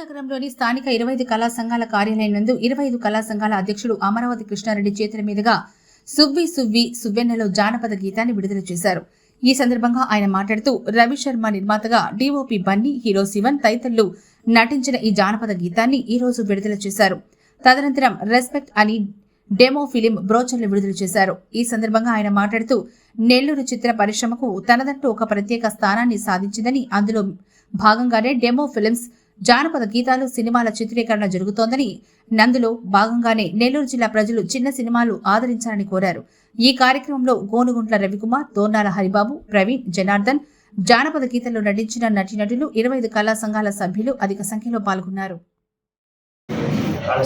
నగరంలోని స్థానిక ఇరవై ఐదు కళా సంఘాల కార్యాలయం నందు ఇరవై ఐదు కళా సంఘాల అధ్యక్షుడు అమరావతి కృష్ణారెడ్డి చేతుల మీదుగా సువ్వి సువ్వి సువ్వెన్నెలో జానపద గీతాన్ని విడుదల చేశారు. ఈ సందర్భంగా ఆయన మాట్లాడుతూ రవిశర్మ నిర్మాతగా డిఓపి బన్నీ హీరో శివన్ తదితరులు నటించిన ఈ జానపద గీతాన్ని ఈ రోజు విడుదల చేశారు. తదనంతరం రెస్పెక్ట్ అని డెమో ఫిలిం బ్రోచర్లు విడుదల చేశారు. ఈ సందర్భంగా ఆయన మాట్లాడుతూ నెల్లూరు చిత్ర పరిశ్రమకు తనదంటూ ఒక ప్రత్యేక స్థానాన్ని సాధించిందని అందులో భాగంగానే డెమో ఫిలిమ్స్ జానపద గీతాలు సినిమాల చిత్రీకరణ జరుగుతోందని నందులో భాగంగానే నెల్లూరు జిల్లా ప్రజలు చిన్న సినిమాలు ఆదరించాలని కోరారు. ఈ కార్యక్రమంలో గోనుగుంట్ల రవికుమార్ దోర్నాల హరిబాబు ప్రవీణ్ జనార్దన్ జానపద గీతాలు నటించిన నటీనటులు ఇరవై ఐదు కళా సంఘాల సభ్యులు అధిక సంఖ్యలో పాల్గొన్నారు.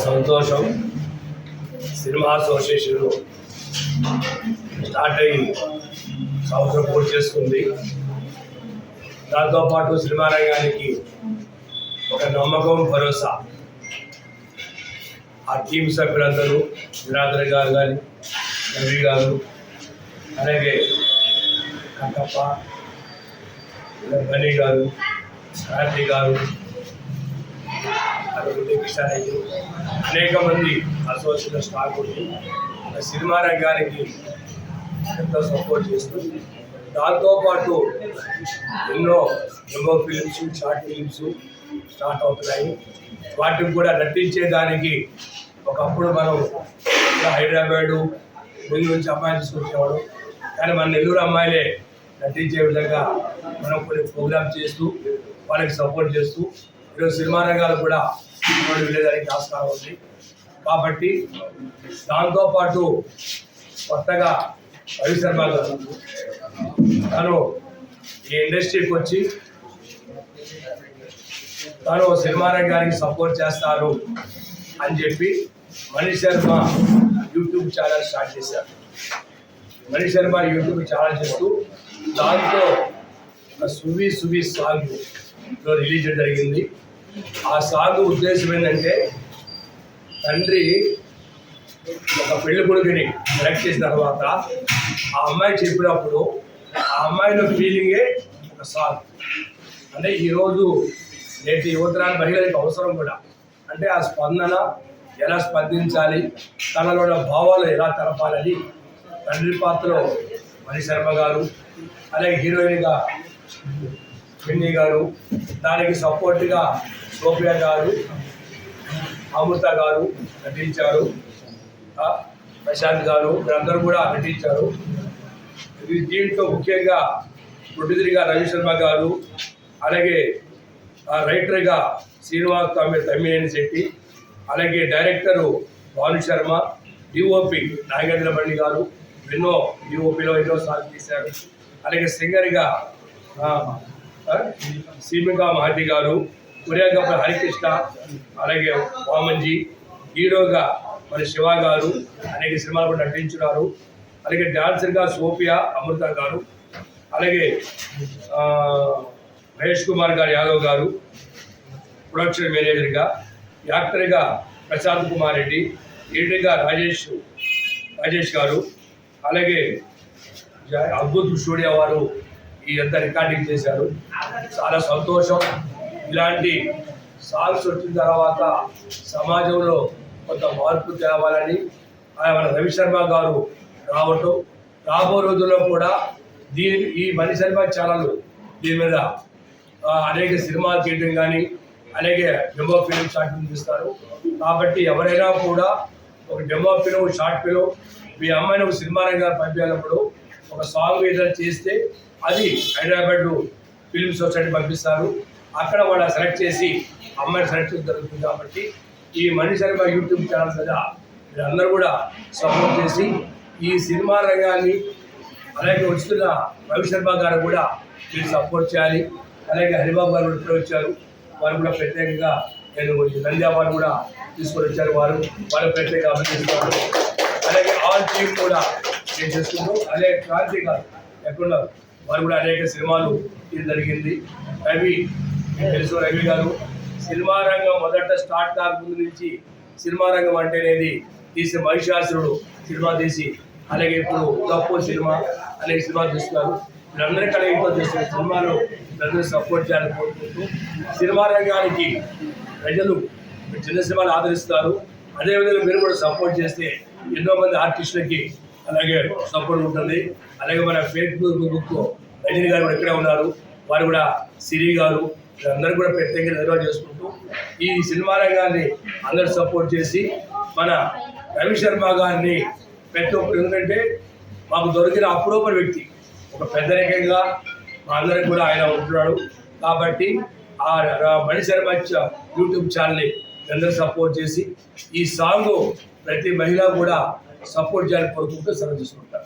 సంతోషం. సినిమా అసోసియేషన్ స్టార్ట్ అయ్యి సంవత్సరం పూర్తి చేసుకుంది. దాంతోపాటు సినిమా రంగానికి ఒక నమ్మకం భరోసా. ఆ టీం సభ్యులందరూ విరాధర్ గారు కానీ రవి గారు అలాగే కట్టప్ప బలి గారు కార్తీ గారు అభివృద్ధి అనేక మంది అసోసియేషన్ స్టాఫ్ ఆ సినిమా రంగానికి ఎంతో సపోర్ట్ చేస్తూ దాంతోపాటు ఎన్నో ఎన్నో ఫిలిమ్స్ షార్ట్ ఫిలిమ్స్ స్టార్ట్ అవుతున్నాయి. వాటికి కూడా నటించేదానికి ఒకప్పుడు మనం హైదరాబాదు ముందు నుంచి అమ్మాయిలు తీసుకొచ్చేవాడు కానీ మన నెల్లూరు అమ్మాయిలే నటించే విధంగా మనం కొన్ని ప్రోగ్రామ్ చేస్తూ వాళ్ళకి సపోర్ట్ చేస్తూ ఈరోజు సినిమా రంగాలు కూడా వెళ్ళేదానికి ఆస్కారం ఉంది. కాబట్టి దాంతోపాటు కొత్తగా రవి శర్మ గారు తను ఈ ఇండస్ట్రీకి వచ్చి తను సినిమా రంగానికి సపోర్ట్ చేస్తారు అని చెప్పి Manish Sharma YouTube channel start చేశారు. మణిష్ శర్మ యూట్యూబ్ ఛానల్ చేస్తూ దాంతో సువి సువి సాంగ్లో రిలీజ్ చేయడం జరిగింది. ఆ సాంగ్ ఉద్దేశం ఏంటంటే తండ్రి ఒక పెళ్ళి కొడుకుని సెలెక్ట్ చేసిన తర్వాత ఆ అమ్మాయి చెప్పినప్పుడు ఆ అమ్మాయిలో ఫీలింగే ఒక సాంగ్ అంటే ఈరోజు నేటి యువతరాన్ని మహిళలకు అవసరం కూడా. అంటే ఆ స్పందన ఎలా స్పందించాలి తనలో ఉన్న భావాలు ఎలా తెలపాలని తండ్రి పాత్రలో మణి శర్మ గారు అలాగే హీరోయిన్గా పిన్ని గారు దానికి సపోర్ట్గా సోఫియా గారు అమృత గారు నటించారు. ప్రశాంత్ గారు వీరందరూ కూడా నటించారు. దీంట్లో ముఖ్యంగా ప్రొడ్యూసర్గా రవి శర్మ గారు అలాగే రైటర్గా శ్రీనివాస్ స్వామి తమ్మినేని శెట్టి అలాగే డైరెక్టరు భాను శర్మ డిఓపి నాగేంద్ర బండి గారు ఎన్నో డిఓపిలో ఎన్నో సార్లు తీశారు అలాగే సింగర్గా సీమికా మహతి గారు కొరియోగ్రాఫర్ హరికృష్ణ అలాగే వామన్జీ హీరోగా మరి శివ గారు అనేక సినిమాలు కూడా నటించున్నారు అలాగే డాన్సర్గా సోఫియా అమృత గారు అలాగే మహేష్ కుమార్ గారు యాదవ్ గారు ప్రొడక్షన్ మేనేజర్గా యాక్టర్గా ప్రశాంత్ కుమార్ రెడ్డి ఎడిటర్గా రాజేష్ రాజేష్ గారు అలాగే అద్భుత్ స్టూడియో వారు ఈ అంతా రికార్డింగ్ చేశారు. చాలా సంతోషం. ఇలాంటి సాంగ్స్ వచ్చిన తర్వాత సమాజంలో కొంత మార్పు తేవాలని ఆయన మన రవిశర్మ గారు రావటం. రాబో రోజుల్లో కూడా దీని ఈ మణి శర్మ ఛానల్ దీని మీద అనేక సినిమాలు తీయడం కానీ అలాగే డెమో ఫిలిం షార్ట్ ఫిల్మ్ తీస్తారు. కాబట్టి ఎవరైనా కూడా ఒక డెమో ఫిలిం షార్ట్ ఫిలిం మీ అమ్మాయిని ఒక సినిమా రంగాన్ని పంపించినప్పుడు ఒక సాంగ్ ఏదైనా చేస్తే అది హైదరాబాద్ ఫిల్మ్ సొసైటీ పంపిస్తారు. అక్కడ వాళ్ళు సెలెక్ట్ చేసి అమ్మాయిని సెలెక్ట్ చేయడం జరుగుతుంది కాబట్టి ఈ మణి శర్మ యూట్యూబ్ ఛానల్ మీద మీరందరూ కూడా సపోర్ట్ చేసి ఈ సినిమా రంగాన్ని అలాగే వస్తున్న రవి శర్మ గారు కూడా మీరు సపోర్ట్ చేయాలి. అలాగే హరిబాబు గారు కూడా ఇప్పుడే వచ్చారు. వారు కూడా ప్రత్యేకంగా నేను నంద్యా కూడా తీసుకొని వచ్చారు. వారు వారు ప్రత్యేక అభినందిస్తున్నారు. అలాగే ఆల్ టీమ్ కూడా నేను చేస్తున్నాను. అలాగే క్రాంతి గారు ఎక్కడున్నారు? వారు కూడా అనేక సినిమాలు ఇది జరిగింది. రవి తెలుసు రవి గారు. సినిమా రంగం మొదట స్టార్ట్ కాకముందు నుంచి సినిమా రంగం అంటేనేది తీసిన మహిషాసురుడు సినిమా తీసి అలాగే ఇప్పుడు తప్పు సినిమా అనే సినిమా చూస్తున్నారు. వీళ్ళందరి కలయితో చేసిన సినిమాలు వీళ్ళందరూ సపోర్ట్ చేయాలని కోరుకుంటూ సినిమా రంగానికి ప్రజలు చిన్న సినిమాలు ఆదరిస్తారు. అదేవిధంగా మీరు కూడా సపోర్ట్ చేస్తే ఎన్నో మంది ఆర్టిస్టులకి అలాగే సపోర్ట్ ఉంటుంది. అలాగే మన ఫేస్బుక్ బుక్ రజనీ గారు కూడా ఇక్కడే ఉన్నారు. వారు కూడా సిరి గారు వీళ్ళందరూ కూడా ప్రత్యేకంగా నిర్వహణ చేసుకుంటూ ఈ సినిమా రంగాన్ని అందరూ సపోర్ట్ చేసి మన రవి శర్మ గారిని ప్రతి ఒక్కరు ఎందుకంటే మాకు దొరికిన అపురూప వ్యక్తి. ఒక పెద్దరికంగా మా అందరికి కూడా ఆయన ఉంటున్నాడు. కాబట్టి ఆ ర- మణి యూట్యూబ్ ఛానల్ని అందరూ సపోర్ట్ చేసి ఈ సాంగ్ ప్రతి మహిళ కూడా సపోర్ట్ చేయాలని కోరుకుంటూ సెలవు తీసుకుంటారు